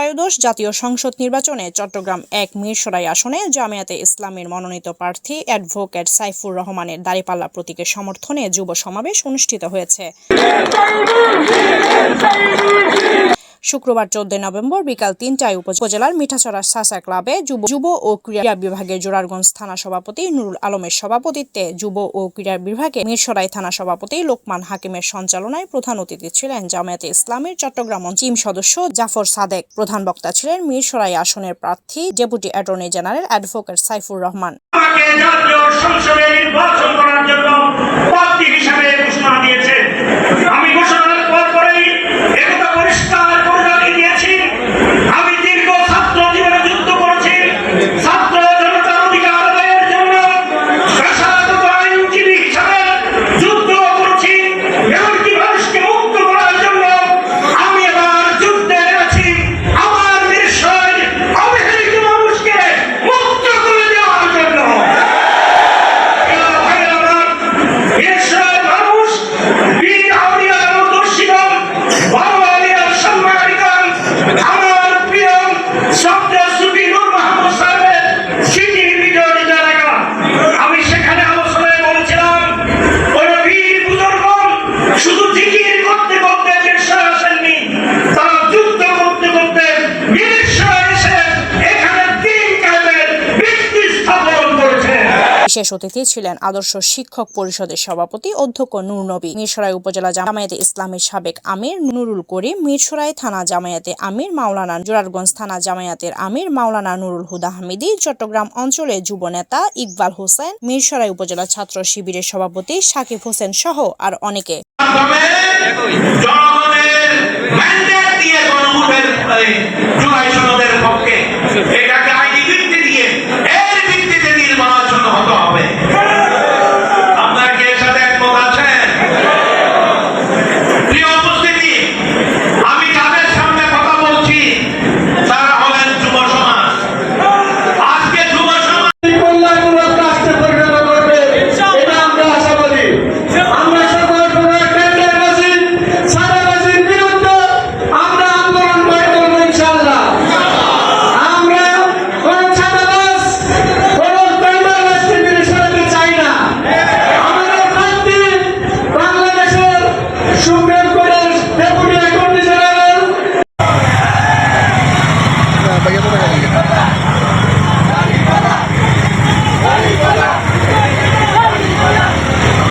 ত্রয়োদশ জাতীয় সংসদ নির্বাচনে চট্টগ্রাম এক মিরসরাই আসনে জামিয়াতে ইসলামের মনোনীত প্রার্থী অ্যাডভোকেট সাইফুর রহমানের দাঁড়িপাল্লা প্রতীকের সমর্থনে যুব সমাবেশ অনুষ্ঠিত হয়েছে। শুক্রবার চোদ্দই নভেম্বর বিকাল তিনটায় উপজেলার মিঠাচড়া সাসা ক্লাবে যুব ও ক্রীড়া বিভাগের জোরারগঞ্জ থানা সভাপতি নুরুল আলমের সভাপতিত্বে যুব ও ক্রীড়া বিভাগে মিরসরাই থানা সভাপতি লোকমান হাকিমের সঞ্চালনায় প্রধান অতিথি ছিলেন জামায়াতে ইসলামের চট্টগ্রাম টিম সদস্য জাফর সাদেক। প্রধান বক্তা ছিলেন মিরসরাই আসনের প্রার্থী deputy attorney general advocate Saifur Rahman. সংসদে নির্বাচন করার জন্য হিসাবে ঘোষণা দিয়েছে বিশেষ অতিথি ছিলেন আদর্শ শিক্ষক পরিষদের সভাপতি অধ্যক্ষ নূর নবী। মিরসরাই উপজেলা জামায়াতে ইসলামের সাবেক আমির নুরুল করিম, মিরসরাই থানা জামায়াতে আমির মাওলানা জোরারগঞ্জ থানা জামায়াতের আমির মাওলানা নুরুল হুদা হামিদি, চট্টগ্রাম অঞ্চলের যুব নেতা ইকবাল হোসেন, মিরসরাই উপজেলা ছাত্র শিবিরের সভাপতি সাকিব হোসেন সহ আর অনেকে। জনগণের